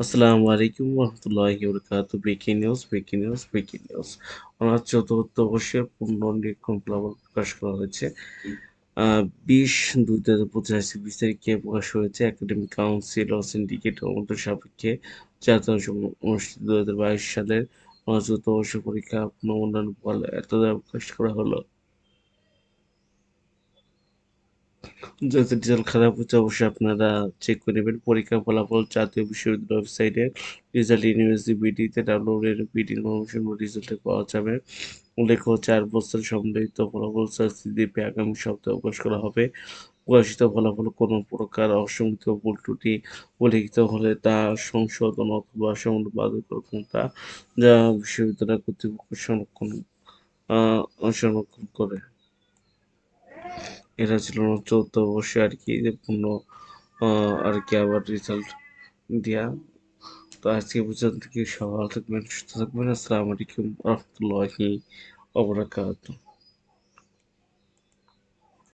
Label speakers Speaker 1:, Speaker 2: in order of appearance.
Speaker 1: আসসালামু আলাইকুম রহমতুল্লাহি বরকাত breaking news breaking news breaking news ওনার চতুর্থ বর্ষের পুনর্নিরীক্ষণ ফলাফল প্রকাশ করা হয়েছে। বিশ দুই দু হাজার পঁচিশ বিশ তারিখে প্রকাশ হয়েছে। একাডেমিক কাউন্সিল ও সিন্ডিকেট অনুমোদন সাপেক্ষে জাতীয় অনুষ্ঠিত দু হাজার বাইশ সালের চতুর্থ বর্ষের পরীক্ষা পুনর্মূল্যায়ন ফল এত প্রকাশ করা হলো। যদি রেজাল্ট খারাপ হচ্ছে, অবশ্যই আপনারা চেক করে নেবেন। পরীক্ষার ফলাফল জাতীয় বিশ্ববিদ্যালয় ওয়েবসাইটে রেজাল্ট ইউনিভার্সিটি বিডিতে ডাউনলোড বিডি ইনফরমেশন রেজাল্টে পাওয়া যাবে। উল্লেখ্য, চার বছর সম্মিলিত ফলাফল সার্সিদ্বীপে আগামী সপ্তাহে প্রকাশ করা হবে। প্রকাশিত ফলাফল কোনো প্রকার অসঙ্গত ভুল, ত্রুটি, উল্লেখিত হলে তা সংশোধন অথবা সংবাদকর যা বিশ্ববিদ্যালয় কর্তৃপক্ষ সংরক্ষণ সংরক্ষণ করে। এটা ছিল চৌদ্দ বর্ষে আর কি পূর্ণ আর কি আবার রেজাল্ট দেওয়া তো আজকে পর্যন্ত কি সবাই থাকবেন, সুস্থ থাকবেন। আসসালামু আলাইকুম রহমতুল্লাহি ওবরাকাতুহ